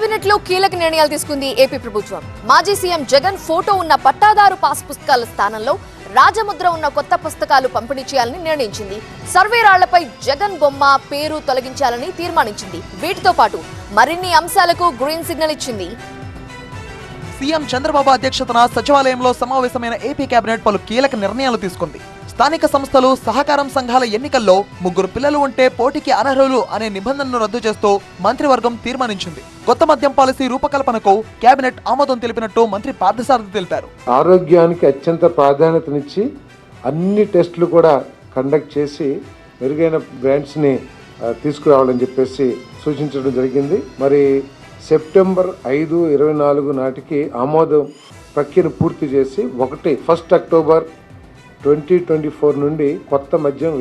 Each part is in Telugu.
కేబినెట్లో కీలక నిర్ణయాలు తీసుకుంది ఏపీ ప్రభుత్వం. మాజీ సీఎం జగన్ ఫోటో ఉన్న పట్టాదారు పాస్ పుస్తకాల స్థానంలో రాజముద్ర ఉన్న కొత్త పుస్తకాలు పంపిణీ చేయాలని నిర్ణయించింది. సర్వే రాళ్ళపై జగన్ బొమ్మ పేరు తొలగించాలని తీర్మానించింది. వీటితో పాటు మరిన్ని అంశాలకు గ్రీన్ సిగ్నల్ ఇచ్చింది. సీఎం చంద్రబాబు అధ్యక్షతన సచివాలయంలో సమావేశమైన ఏపీ కేబినెట్ పలు కీలక నిర్ణయాలు తీసుకుంది. స్థానిక సంస్థలు సహకారం సంఘాల ఎన్నికల్లో ముగ్గురు పిల్లలు ఉంటే పోటీకి అనర్హులు అనే నిబంధనను రద్దు చేస్తూ మంత్రివర్గం తీర్మానించింది. కొత్త మద్యం పాలసీ రూపకల్పనకు కేబినెట్ ఆమోదం తెలిపినట్టు మంత్రి పార్థసారథి తెలిపారు. ఆరోగ్యానికి అత్యంత ప్రాధాన్యతనిచ్చి అన్ని టెస్టులు కూడా కండక్ట్ చేసి మెరుగైన బ్రాండ్స్ని తీసుకురావాలని చెప్పేసి సూచించడం జరిగింది. మరి సెప్టెంబర్ ఐదు ఇరవై నాలుగు నాటికి ఆమోదం ప్రక్రియను పూర్తి చేసి ఒకటి first October twenty twenty four నుండి కొత్త మద్యం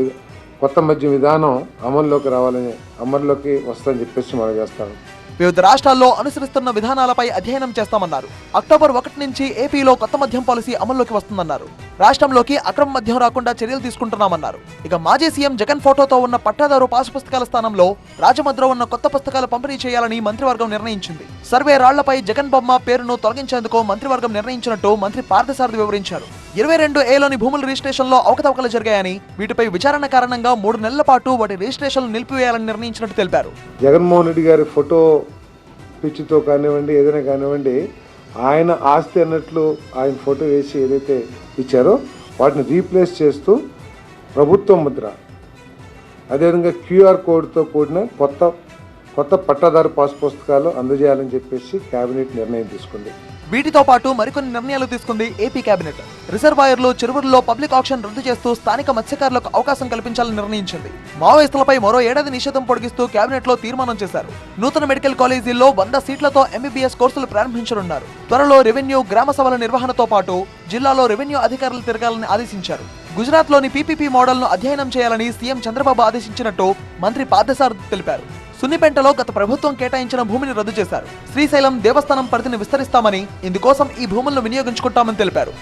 కొత్త మద్యం విధానం అమల్లోకి రావాలని అమల్లోకి వస్తుందని చెప్పేసి మనం చేస్తాను వివిధ రాష్ట్రాల్లో అనుసరిస్తున్న విధానాలపై అధ్యయనం చేస్తామన్నారు. అక్టోబర్ ఒకటి నుంచి ఏపీలో కొత్త మద్యం పాలసీ అమల్లోకి వస్తుందన్నారు. రాష్ట్రంలోకి అక్రమ మద్యం రాకుండా చర్యలు తీసుకుంటున్నామన్నారు. ఇక మాజీ సీఎం జగన్ ఫోటోతో ఉన్న పట్టాదారు పాసు పుస్తకాల స్థానంలో రాజముద్ర ఉన్న కొత్త పుస్తకాలు పంపిణీ చేయాలని మంత్రివర్గం నిర్ణయించింది. సర్వే రాళ్ళపై జగన్ బొమ్మ పేరును తొలగించేందుకు మంత్రివర్గం నిర్ణయించినట్టు మంత్రి పార్థసారథి వివరించారు. ఇరవై రెండు ఏలోని భూముల రిజిస్ట్రేషన్లో అవకతవకలు జరిగాయని వీటిపై విచారణ కారణంగా మూడు నెలల పాటు వాటి రిజిస్ట్రేషన్లు నిలిపివేయాలని నిర్ణయించినట్టు తెలిపారు. జగన్మోహన్ రెడ్డి గారి ఫోటో పిచ్చితో కానివ్వండి ఏదైనా కానివ్వండి ఆయన ఆస్తి అన్నట్లు ఆయన ఫోటో వేసి ఏదైతే ఇచ్చారో వాటిని రీప్లేస్ చేస్తూ ప్రభుత్వ ముద్ర. అదేవిధంగా క్యూఆర్ కోడ్తో కూడిన కొత్త కొత్త పట్టాదారు పాస్ పుస్తకాలు అందజేయాలని చెప్పేసి కేబినెట్ నిర్ణయం తీసుకుంది. వీటితో పాటు మరికొన్ని నిర్ణయాలు తీసుకుంది ఏపీ కేబినెట్ రిజర్వాయర్లు చెరువుల్లో పబ్లిక్ ఆక్షన్ రద్దు చేస్తూ స్థానిక మత్స్యకారులకు అవకాశం కల్పించాలని నిర్ణయించింది. మావోయిస్టులపై మరో ఏడాది నిషేధం పొడిగిస్తూ కేబినెట్లో తీర్మానం చేశారు. నూతన మెడికల్ కాలేజీల్లో వంద సీట్లతో ఎంబీబీఎస్ కోర్సులు ప్రారంభించనున్నారు. త్వరలో రెవెన్యూ గ్రామ సభల నిర్వహణతో పాటు జిల్లాలో రెవెన్యూ అధికారులు తిరగాలని ఆదేశించారు. గుజరాత్లోని పీపీపీ మోడల్ను అధ్యయనం చేయాలని సీఎం చంద్రబాబు ఆదేశించినట్టు మంత్రి పార్థసారథి తెలిపారు. సున్నిపెంటలో గత ప్రభుత్వం కేటాయించిన భూమిని రద్దు చేశారు. శ్రీశైలం దేవస్థానం పరిధిని విస్తరిస్తామని ఇందుకోసం ఈ భూములను వినియోగించుకుంటామని తెలిపారు.